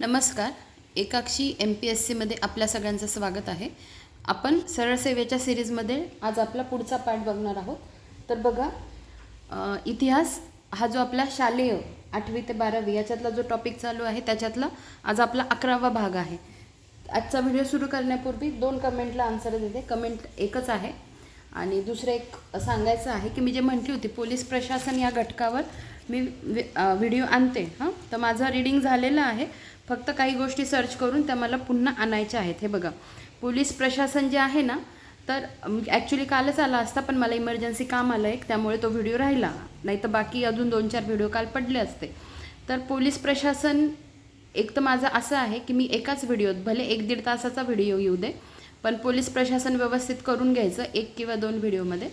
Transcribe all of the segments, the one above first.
नमस्कार. एकाक्षी M P S सीमध्ये आपल्या सगळ्यांचं स्वागत आहे. आपण सरळ सेवेच्या सिरीजमध्ये आज आपला पुढचा पाठ बघणार आहोत. तर बघा इतिहास हा जो आपला शालेय आठवी ते बारावी याच्यातला जो टॉपिक चालू आहे त्याच्यातला आज आपला अकरावा भाग आहे. आजचा व्हिडिओ सुरू करण्यापूर्वी दोन कमेंटला आन्सर देते. कमेंट एकच आहे आणि दुसरं एक सांगायचं आहे की मी जे म्हटली होती पोलीस प्रशासन या घटकावर मी व्हिडिओ आणते. हां? तर माझं रिडिंग झालेलं आहे. फक्त काही गोष्टी सर्च करून त्या मला पुन्हा आणायच्या आहेत. हे बघा पोलीस प्रशासन जे आहे ना तर ॲक्च्युली कालच आला असता पण मला इमर्जन्सी काम आलं एक त्यामुळे तो व्हिडिओ राहिला. नाही तर बाकी अजून दोन चार व्हिडिओ काल पडले असते. तर पोलीस प्रशासन एक तर माझं असं आहे की मी एकाच व्हिडिओत भले एक दीड तासाचा व्हिडिओ येऊ दे पण पोलीस प्रशासन व्यवस्थित करून घ्यायचं एक किंवा दोन व्हिडिओमध्ये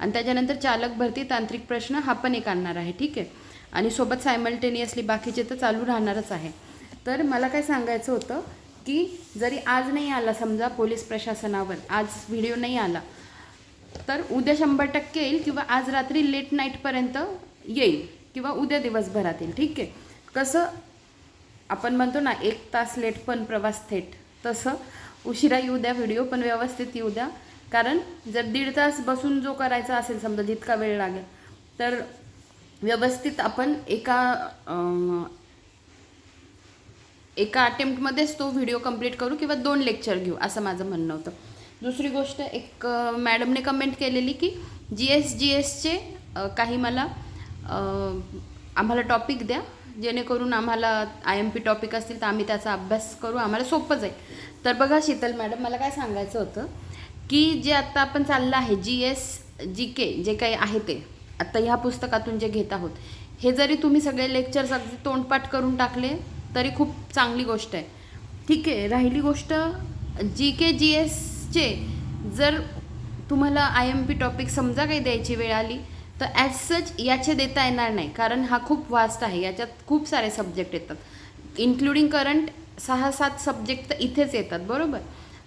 आणि त्याच्यानंतर चालक भरती तांत्रिक प्रश्न हा पण एक आणणार आहे ठीक आहे? आणि सोबत सायमल्टेनियसली बाकीचे तर चालू राहणारच आहे. तर मला काय सांगायचं होतं की जरी आज नाही आला समजा पोलीस प्रशासनावर आज व्हिडिओ नाही आला तर उद्या शंभर टक्के येईल किंवा आज रात्री लेट नाईटपर्यंत येईल किंवा उद्या दिवसभरात येईल ठीक आहे? कसं आपण म्हणतो ना एक तास लेट पण प्रवास थेट तसं उशिरा येऊ द्या व्हिडिओ पण व्यवस्थित येऊ द्या. कारण जर दीड तास बसून जो करायचा असेल समजा जितका वेळ लागेल तर व्यवस्थित आपण एका एका अटेम्प्टमध्येच तो व्हिडिओ कंप्लीट करू किंवा दोन लेक्चर घेऊ असं माझं म्हणणं होतं. दुसरी गोष्ट एक मॅडमने कमेंट केलेली की जी एस जी एसचे काही मला आम्हाला टॉपिक द्या. जेणेकरून आम्हाला आय एम पी टॉपिक असतील तर आम्ही त्याचा अभ्यास करू आम्हाला सोपं जाईल. तर बघा शीतल मॅडम मला काय सांगायचं होतं की जे आत्ता आपण चाललं आहे जी एस जी के जे काही आहे ते आत्ता ह्या पुस्तकातून जे घेत आहोत हे जरी तुम्ही सगळे लेक्चर्स अगदी तोंडपाठ करून टाकले तरी खूप चांगली गोष्ट आहे. ठीक आहे राहिली गोष्ट जी के जी एसचे जर तुम्हाला आय एम पी टॉपिक समजा काही द्यायची वेळ आली तर ॲज सच याचे देता येणार नाही कारण हा खूप वास्ट आहे याच्यात खूप सारे सब्जेक्ट येतात. इन्क्लुडिंग करंट सहा सात सब्जेक्ट तर इथेच येतात बरोबर?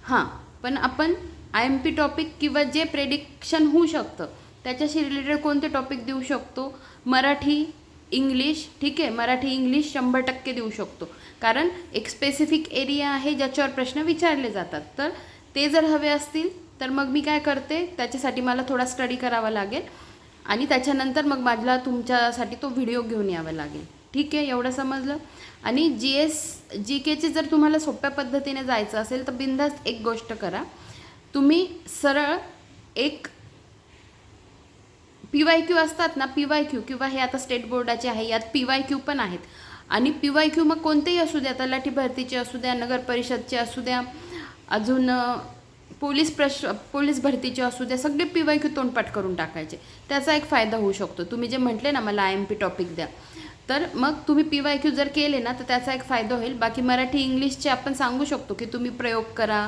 हां पण आपण आय एम पी टॉपिक किंवा जे प्रेडिक्शन होऊ शकतं त्याच्याशी रिलेटेड कोणते टॉपिक देऊ शकतो? मराठी इंग्लिश ठीक आहे मराठी इंग्लिश शंभर टक्के देऊ शकतो. कारण एक स्पेसिफिक एरिया आहे ज्याच्यावर प्रश्न विचारले जातात. तर ते जर हवे असतील तर मग मी काय करते त्याच्यासाठी मला थोडा स्टडी करावा लागेल आणि त्याच्यानंतर मग माझ्या तुमच्यासाठी तो व्हिडिओ घेऊन यावा लागेल. ठीक आहे एवढं समजलं? आणि जी एस जी केचे जर तुम्हाला सोप्या पद्धतीने जायचं असेल तर बिंदास्त एक गोष्ट करा. तुम्ही सरळ एक पी वाय क्यू असतात ना पी वाय क्यू किंवा हे आता स्टेट बोर्डाचे आहे यात पी वाय क्यू पण आहेत. आणि पी वाय क्यू मग कोणतेही असू द्या तलाठी भरतीचे असू द्या नगर परिषदचे असू द्या अजून पोलीस प्रश पोलीस भरतीचे असू द्या सगळे पी वाय क्यू तोंडपाठ करून टाकायचे. त्याचा एक फायदा होऊ शकतो. तुम्ही जे म्हटले ना मला आय एम पी टॉपिक द्या. तर मग तुम्ही पी वाय क्यू जर केले ना तर त्याचा एक फायदा होईल. बाकी मराठी इंग्लिशचे आपण सांगू शकतो की तुम्ही प्रयोग करा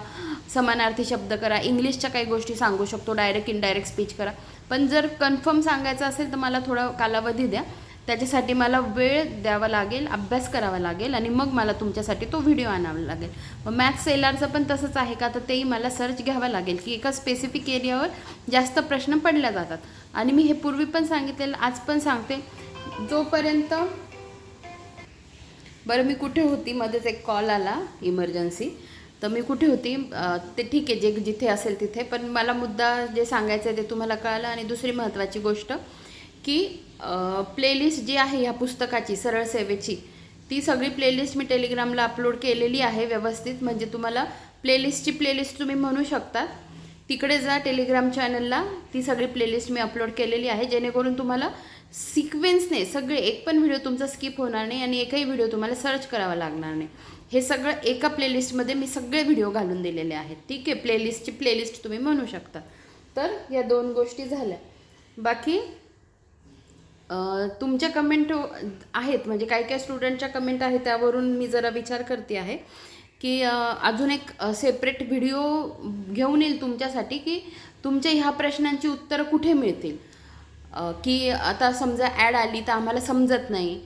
समानार्थी शब्द करा इंग्लिशच्या काही गोष्टी सांगू शकतो डायरेक्ट इनडायरेक्ट स्पीच करा. पण जर कन्फर्म सांगायचं असेल तर मला थोडा कालावधी द्या. त्याच्यासाठी मला वेळ द्यावा लागेल अभ्यास करावा लागेल आणि मग मला तुमच्यासाठी तो व्हिडिओ आणावा लागेल. मग मॅथ्स एलआरचं पण तसंच आहे का तर तेही मला सर्च घ्यावं लागेल की एका स्पेसिफिक एरियावर जास्त प्रश्न पडल्या जातात. आणि मी हे पूर्वी पण सांगितलेलं आज पण सांगते. जोपर्यंत बरं मी कुठे होती? मध्येच एक कॉल आला इमर्जन्सी तर मी कुठे होती? ते ठीक आहे जे जिथे असेल तिथे. पण मला मुद्दा जे सांगायचं आहे ते तुम्हाला कळालं. आणि दुसरी महत्त्वाची गोष्ट की प्लेलिस्ट जी आहे ह्या पुस्तकाची सरळ सेवेची ती सगळी प्लेलिस्ट मी टेलिग्रामला अपलोड केलेली आहे व्यवस्थित. म्हणजे तुम्हाला प्लेलिस्टची प्लेलिस्ट तुम्ही म्हणू शकता. तिकडे जा टेलिग्राम चॅनलला ती सगळी प्लेलिस्ट मी अपलोड केलेली आहे. जेणेकरून तुम्हाला सिक्वेन्सने सगळे एक पण व्हिडिओ तुमचा स्किप होणार नाही आणि एकही व्हिडिओ तुम्हाला सर्च करावा लागणार नाही. हे सगळं एका प्लेलिस्टमध्ये मी सगळे व्हिडिओ घालून दिलेले आहेत. ठीक आहे? प्लेलिस्टची प्लेलिस्ट तुम्ही म्हणू शकता. तर या दोन गोष्टी झाल्या. बाकी तुमच्या कमेंट आहेत म्हणजे काही काही स्टुडंटच्या कमेंट आहेत त्यावरून मी जरा विचार करते आहे की अजून एक सेपरेट व्हिडिओ घेऊन येईल तुमच्यासाठी की तुमच्या ह्या प्रश्नांची उत्तरं कुठे मिळतील? की आता समजा ॲड आली तर आम्हाला समजत नाही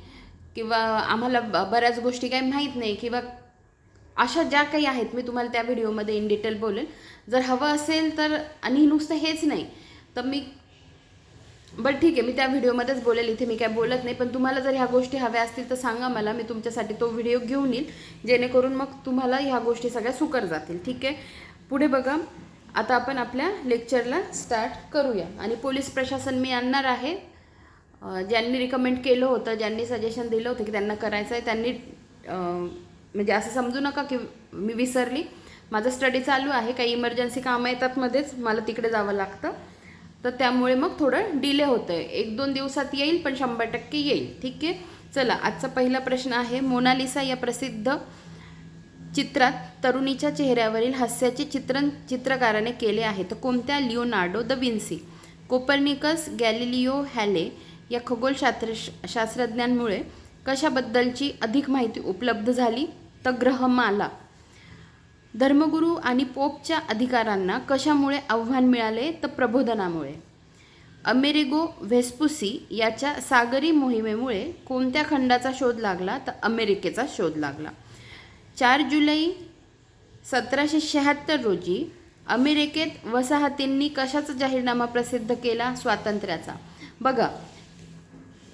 किंवा आम्हाला ब- बऱ्याच गोष्टी काही माहीत नाही किंवा अशा ज्या काही आहेत मी तुम्हाला त्या व्हिडिओमध्ये इन डिटेल बोलेन. जर हवं असेल तर आणि नुसतं हेच नाही तर मी बरं ठीक आहे मी त्या व्हिडिओमध्येच बोलेल इथे मी काय बोलत नाही पण तुम्हाला जर ह्या गोष्टी हव्या असतील तर सांगा मला मी तुमच्यासाठी तो व्हिडिओ घेऊन येईल जेणेकरून मग तुम्हाला ह्या गोष्टी सगळ्या सुकर जातील ठीक आहे? पुढे बघा आता आपण आपल्या लेक्चरला स्टार्ट करूया. आणि पोलीस प्रशासन मी आणणार आहे. ज्यांनी रिकमेंड केलं होतं ज्यांनी सजेशन दिलं होतं की त्यांना करायचं आहे त्यांनी म्हणजे असं समजू नका की मी विसरली. माझं स्टडी चालू आहे. काही इमर्जन्सी कामं येतात मध्येच. मला तिकडे जावं लागतं. तर त्यामुळे मग थोडं डिले होतं आहे एक दोन दिवसात येईल पण शंभर टक्के येईल. ठीक आहे? चला आजचा पहिला प्रश्न आहे. मोनालिसा या प्रसिद्ध चित्रात तरुणीच्या चेहऱ्यावरील हास्याचे चित्रण चित्रकाराने केले आहे. तर कोणत्या? Leonardo da Vinci. Copernicus Galileo Halley या खगोलशास्त्र शास्त्रज्ञांमुळे कशाबद्दलची अधिक माहिती उपलब्ध झाली? तर ग्रहमाला. धर्मगुरू आणि पोपच्या अधिकारांना कशामुळे आव्हान मिळाले? तर प्रबोधनामुळे. अमेरिगो व्हेस्पुसी याच्या सागरी मोहिमेमुळे कोणत्या खंडाचा शोध लागला? तर अमेरिकेचा शोध लागला. चार जुलै सतराशे शहात्तर रोजी अमेरिकेत वसाहतींनी कशाचा जाहीरनामा प्रसिद्ध केला? स्वातंत्र्याचा. बघा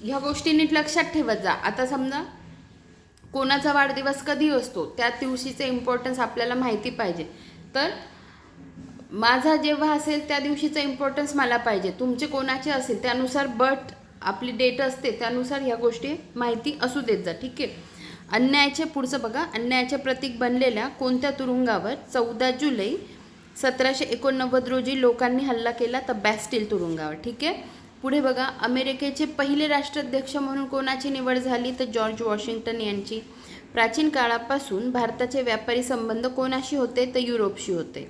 ह्या गोष्टी नीट लक्षात ठेवत जा. आता समजा कोणाचा वाढदिवस कधी असतो? त्या दिवशीचे इम्पॉर्टन्स आपल्याला माहिती पाहिजे. तर माझा जेव्हा असेल त्या दिवशीचं इम्पॉर्टन्स मला पाहिजे. तुमचे कोणाचे असेल त्यानुसार बट आपली डेट असते त्यानुसार ह्या गोष्टी माहिती असू देत जा. ठीक आहे? अन्यायाचे पुढचं बघा. अन्यायाचे प्रतीक बनलेल्या कोणत्या तुरुंगावर? चौदा जुलै सतराशे एकोणनव्वद रोजी लोकांनी हल्ला केला तर बॅस्टिल तुरुंगावर. ठीक आहे? पुढे बघा. अमेरिकेचे पहिले राष्ट्राध्यक्ष म्हणून कोणाची निवड झाली तर जॉर्ज वॉशिंग्टन यांची? प्राचीन काळापासून भारताचे व्यापारी संबंध कोणाशी होते तर युरोपशी होते.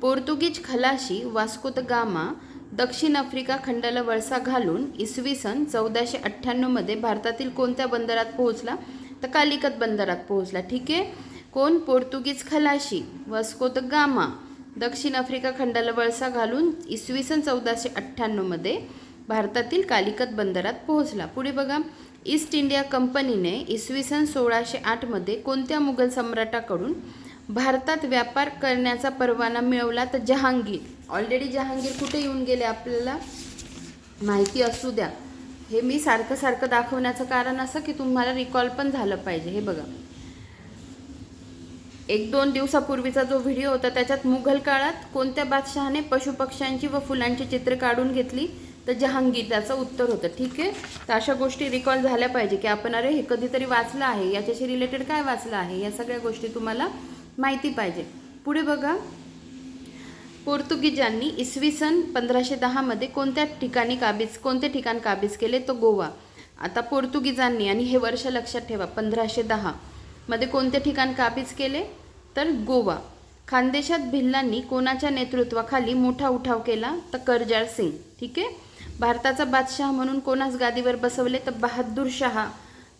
पोर्तुगीज खलाशी वास्को द गामा दक्षिण आफ्रिका खंडाला वळसा घालून इसवी सन चौदाशे अठ्ठ्याण्णवमध्ये भारतातील कोणत्या बंदरात पोहोचला? तर कालिकत बंदरात पोहोचला. ठीक आहे? कोण? पोर्तुगीज खलाशी. Vasco da Gama. दक्षिण आफ्रिका खंडाला वळसा घालून इसवी सन चौदाशे अठ्ठ्याण्णवमध्ये भारतातील कालिकत बंदरात पोहोचला. पुढे बघा. ईस्ट इंडिया कंपनीने इसवी सन सोळाशे आठमध्ये कोणत्या मुघल सम्राटाकडून भारतात व्यापार करण्याचा परवाना मिळवला? तर जहांगीर. ऑलरेडी जहांगीर कुठे येऊन गेले आपल्याला? माहिती असू द्या. हे मी सारखं सारखं दाखवण्याचं कारण असं की तुम्हाला रिकॉल पण झालं पाहिजे. हे बघा. एक दोन दिवसापूर्वीचा जो व्हिडिओ होता त्याच्यात मुघल काळात कोणत्या बादशहाने पशुपक्ष्यांची व फुलांची चित्र काढून घेतली? तर जहांगीर त्याचं उत्तर होतं. ठीक आहे? तर अशा गोष्टी रिकॉल झाल्या पाहिजे की आपण अरे हे कधीतरी वाचलं आहे. याच्याशी रिलेटेड काय वाचलं आहे? या सगळ्या गोष्टी तुम्हाला माहिती पाहिजे. पुढे बघा. पोर्तुगीजांनी इसवी सन पंधराशे दहामध्ये कोणत्या ठिकाणी काबीज कोणते ठिकाण काबीज केले? तो गोवा. आता पोर्तुगीजांनी आणि हे वर्ष लक्षात ठेवा पंधराशे दहामध्ये कोणते ठिकाण काबीज केले? तर गोवा. खानदेशात भिल्लांनी कोणाच्या नेतृत्वाखाली मोठा उठाव केला? तर करजाळ सिंग. ठीक आहे? भारताचा बादशाह म्हणून कोणास गादीवर बसवले? तर बहादूर शहा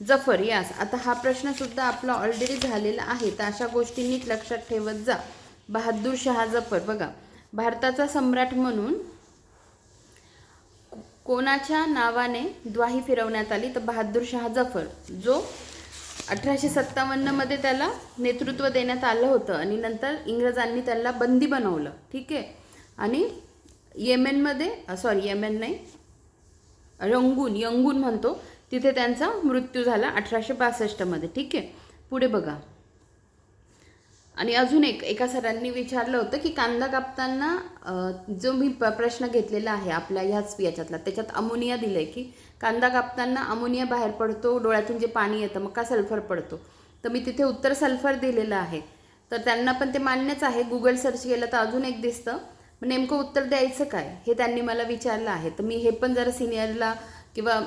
जफर. यास. आता हा प्रश्नसुद्धा आपला ऑलरेडी झालेला आहे. तर अशा गोष्टी नीट लक्षात ठेवत जा. बहादूर शहा जफर. बघा. भारताचा सम्राट म्हणून कोणाच्या नावाने द्वाही फिरवण्यात आली तर बहादूर शहा जफर जो अठराशे सत्तावन्नमध्ये त्याला नेतृत्व देण्यात आलं होतं आणि नंतर इंग्रजांनी त्याला बंदी बनवलं ठीक आहे? आणि येमेनमध्ये सॉरी येमेन नाही रंगून यंगून म्हणतो तिथे त्यांचा मृत्यू झाला अठराशे बासष्टमध्ये ठीक आहे? पुढे बघा. आणि अजून एक एका सरांनी विचारलं होतं की कांदा कापताना जो मी प्रश्न घेतलेला आहे आपल्या ह्याच याच्यातला त्याच्यात अमोनिया दिलं आहे की कांदा कापताना अमोनिया बाहेर पडतो डोळ्यातून जे पाणी येतं मग का सल्फर पडतो? तर मी तिथे उत्तर सल्फर दिलेलं आहे. तर त्यांना पण ते मान्यच आहे. गुगल सर्च केलं तर अजून एक दिसतं. नेमकं उत्तर द्यायचं काय? हे त्यांनी मला विचारलं आहे. तर मी हे पण जरा सिनियरला किंवा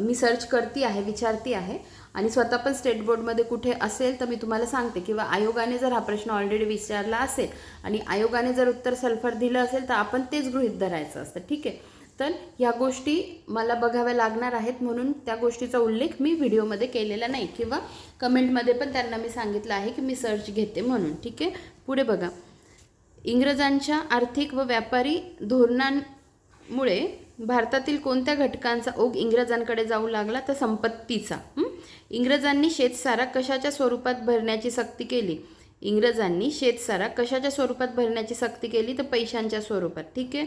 मी सर्च करते आहे विचारते आहे. आणि स्वतः पण स्टेट बोर्डमध्ये कुठे असेल तर मी तुम्हाला सांगते. किंवा आयोगाने जर हा प्रश्न ऑलरेडी विचारला असेल आणि आयोगाने जर उत्तर सल्फर दिलं असेल तर आपण तेच गृहित धरायचं असतं. ठीक आहे? तर ह्या गोष्टी मला बघाव्या लागणार आहेत म्हणून त्या गोष्टीचा उल्लेख मी व्हिडिओमध्ये केलेला नाही. किंवा कमेंटमध्ये पण त्यांना मी सांगितलं आहे की मी सर्च घेते म्हणून. ठीक आहे? पुढे बघा. इंग्रजांच्या आर्थिक व व्यापारी धोरणांमुळे भारतातील कोणत्या घटकांचा ओघ इंग्रजांकडे जाऊ लागला? तर संपत्तीचा. इंग्रजांनी शेतसारा कशाच्या स्वरूपात भरण्याची सक्ती केली? इंग्रजांनी शेतसारा कशाच्या स्वरूपात भरण्याची सक्ती केली? तर पैशांच्या स्वरूपात. ठीक आहे?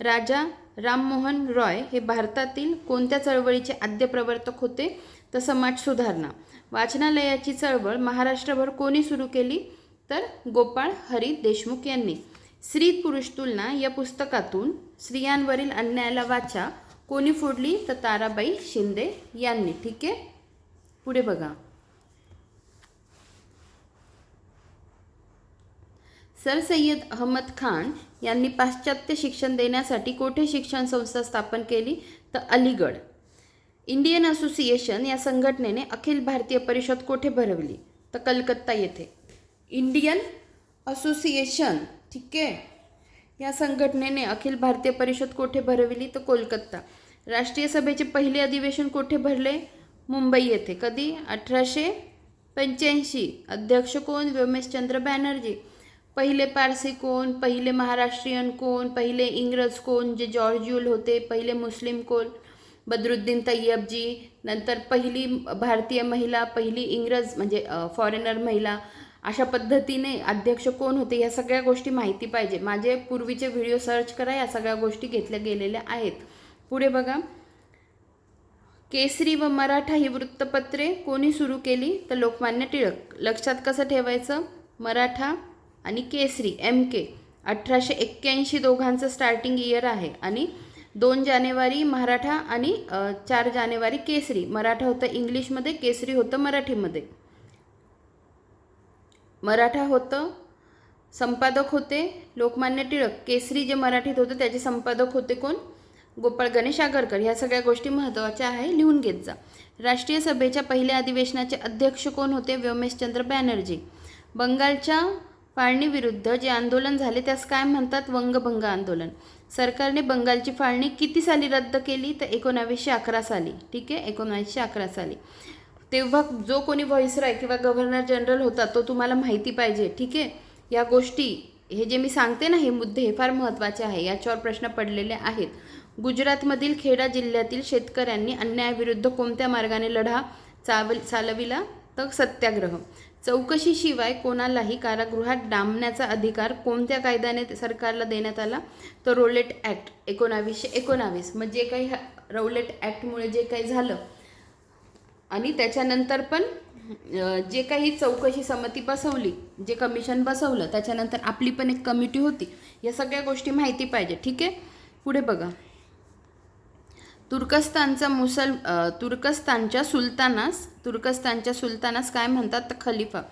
राजा राममोहन रॉय हे भारतातील कोणत्या चळवळीचे आद्य प्रवर्तक होते? तर समाज सुधारणा. वाचनालयाची चळवळ महाराष्ट्रभर कोणी सुरू केली? तर गोपाळ हरी देशमुख यांनी. स्त्री पुरुष तुलना या पुस्तकातून स्त्रियांवरील अन्यायाला वाचा. कोणी फोडली? तर ताराबाई शिंदे यांनी. ठीक आहे? पुढे बघा. सर सय्यद अहमद खान यांनी पाश्चात्य शिक्षण देण्यासाठी कोठे शिक्षण संस्था स्थापन केली? तर अलीगड इंडियन असोसिएशन या संघटनेने अखिल भारतीय परिषद कोठे भरवली? तर कलकत्ता येथे. इंडियन असोसिएशन ठीक आहे. या संघटनेने अखिल भारतीय परिषद कोठे भरविली? तर कोलकाता. राष्ट्रीय सभेचे पहिले अधिवेशन कोठे भरले? मुंबई येथे. कधी? अठराशे पंच्याऐंशी. अध्यक्ष कोण? व्योमेशचंद्र बॅनर्जी. पहिले पारसी कोण? पहिले महाराष्ट्रीयन कोण? पहिले इंग्रज कोण? जे जॉर्ज युल होते पहिले मुस्लिम कोण? बदरुद्दीन तय्यबजी नंतर पहिली भारतीय महिला पहिली इंग्रज म्हणजे फॉरेनर महिला अशा पद्धतीने अध्यक्ष कोण होते या सगळ्या गोष्टी माहिती पाहिजे. माझे पूर्वीचे व्हिडिओ सर्च करा या सगळ्या गोष्टी घेतल्या गेलेल्या आहेत. पुढे बघा. केसरी व मराठा ही वृत्तपत्रे कोणी सुरू केली? तर लोकमान्य टिळक. लक्षात कसं ठेवायचं? मराठा आणि केसरी एम के अठराशे एक्क्याऐंशी दोघांचं स्टार्टिंग इयर आहे. आणि दोन जानेवारी मराठा आणि चार जानेवारी केसरी. मराठा होतं इंग्लिशमध्ये केसरी होतं मराठीमध्ये. मराठा होतं संपादक होते लोकमान्य टिळक केसरी जे मराठीत होतं त्याचे संपादक होते कोण? गोपाळ गणेश आगरकर ह्या सगळ्या गोष्टी महत्त्वाच्या आहे लिहून घेत जा. राष्ट्रीय सभेच्या पहिल्या अधिवेशनाचे अध्यक्ष कोण होते? व्योमेशचंद्र बॅनर्जी. बंगालच्या फाळणीविरुद्ध जे आंदोलन झाले त्यास काय म्हणतात? वंगभंग आंदोलन. सरकारने बंगालची फाळणी किती साली रद्द केली? तर एकोणावीसशे अकरा साली. ठीक आहे? एकोणावीसशे अकरा साली. तेव्हा जो कोणी व्हॉइसराय किंवा गव्हर्नर जनरल होता तो तुम्हाला माहिती पाहिजे ठीक आहे? या गोष्टी हे जे मी सांगते ना हे मुद्दे हे फार महत्त्वाचे आहे याच्यावर प्रश्न पडलेले आहेत. गुजरातमधील खेडा जिल्ह्यातील शेतकऱ्यांनी अन्यायाविरुद्ध कोणत्या मार्गाने लढा चावल चालविला? तर सत्याग्रह. चौकशीशिवाय कोणालाही कारागृहात डांबण्याचा अधिकार कोणत्या कायद्याने सरकारला देण्यात आला? तर रोलेट ॲक्ट एकोणावीसशे एकोणावीस. मग जे काही हा- रौलेट ॲक्टमुळे जे काही झालं आणि त्याच्यानंतर पण जे काही चौकशी समिती बसवली जे कमिशन बसवलं त्याच्यानंतर आपली पण एक कमिटी होती. या सगळ्या गोष्टी माहिती पाहिजे ठीक आहे? पुढे बघा. तुर्कस्तानचा मुसल तुर्कस्तानच्या सुलतानास तुर्कस्तानच्या सुलतानास काय म्हणतात? खलिफा.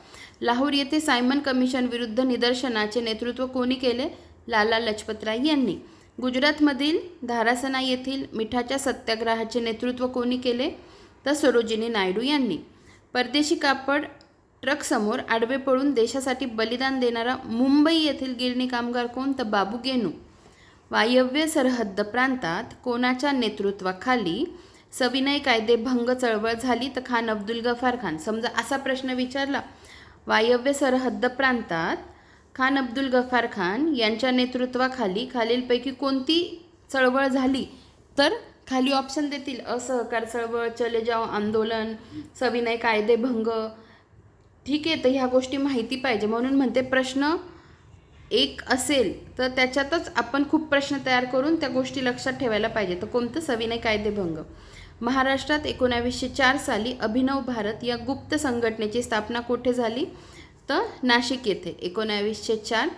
लाहोर येथे सायमन कमिशन विरुद्ध निदर्शनाचे नेतृत्व कोणी केले? लाला लजपतराय यांनी. गुजरातमधील धारासना येथील मिठाच्या सत्याग्रहाचे नेतृत्व कोणी केले? तर सरोजिनी नायडू यांनी. परदेशी कापड ट्रकसमोर आडवे पडून देशासाठी बलिदान देणारा मुंबई येथील गिरणी कामगार कोण? तर बाबू गेनू. वायव्य सरहद्द प्रांतात कोणाच्या नेतृत्वाखाली सविनय कायदे भंग चळवळ झाली? तर खान अब्दुल गफार खान. समजा असा प्रश्न विचारला. वायव्य सरहद्द प्रांतात खान अब्दुल गफार खान यांच्या नेतृत्वाखाली खालीलपैकी कोणती चळवळ झाली? तर खाली ऑप्शन देतील. असहकार चळवळ चले जाओ आंदोलन सविनय कायदे भंग. ठीक आहे तर ह्या गोष्टी माहिती पाहिजे. म्हणून म्हणते प्रश्न एक असेल तर त्याच्यातच आपण खूप प्रश्न तयार करून त्या गोष्टी लक्षात ठेवायला पाहिजे. तर कोणतं? सविनय कायदेभंग महाराष्ट्रात एकोणावीसशे चार साली अभिनव भारत या गुप्त संघटनेची स्थापना कुठे झाली? तर नाशिक येथे. एकोणावीसशे चार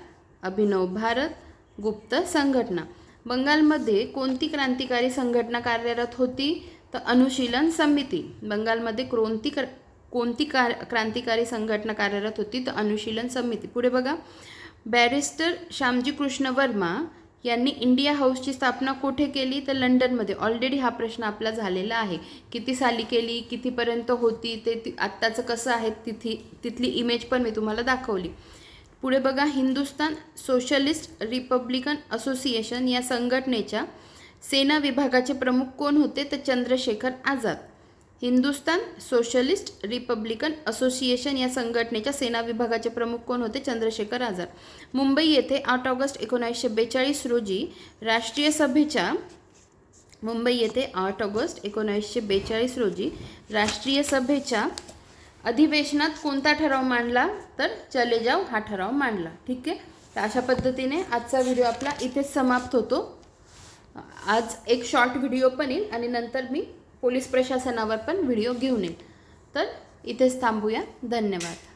अभिनव भारत गुप्त संघटना. बंगालमध्ये कोणती क्रांतिकारी संघटना कार्यरत होती? तर अनुशीलन समिती. बंगालमध्ये कोणती क्र कोणती कार क्रांतिकारी संघटना कार्यरत होती? तर अनुशीलन समिती. पुढे बघा. बॅरिस्टर श्यामजी कृष्ण वर्मा यांनी इंडिया हाऊसची स्थापना कुठे केली? तर लंडनमध्ये. ऑलरेडी हा प्रश्न आपला झालेला आहे. किती साली केली? कितीपर्यंत होती? ते ति आत्ताचं कसं आहे? तिथी तिथली इमेज पण मी तुम्हाला दाखवली. पुढे बघा हिंदुस्तान सोशलिस्ट रिपब्लिकन असोसिएशन या संघटनेच्या सेना विभागाचे प्रमुख कोण होते तर Chandrashekhar Azad. Hindustan socialist republican association या संघटनेच्या सेना विभागाचे प्रमुख कोण होते? चंद्रशेखर आझाद. मुंबई येथे आठ ऑगस्ट एकोणीसशे बेचाळीस रोजी राष्ट्रीय सभेच्या मुंबई येथे आठ ऑगस्ट एकोणीसशे बेचाळीस रोजी राष्ट्रीय सभेच्या अधिवेशनात कोणता ठराव मांडला? तर चले जाव हा ठराव मांडला. ठीक आहे? तर अशा पद्धतीने आजचा व्हिडिओ आपला इथेच समाप्त होतो. आज एक शॉर्ट व्हिडिओ पण येईल आणि नंतर मी पोलीस प्रशासनावर पण व्हिडिओ घेऊन येईल. तर इथेच थांबूया. धन्यवाद.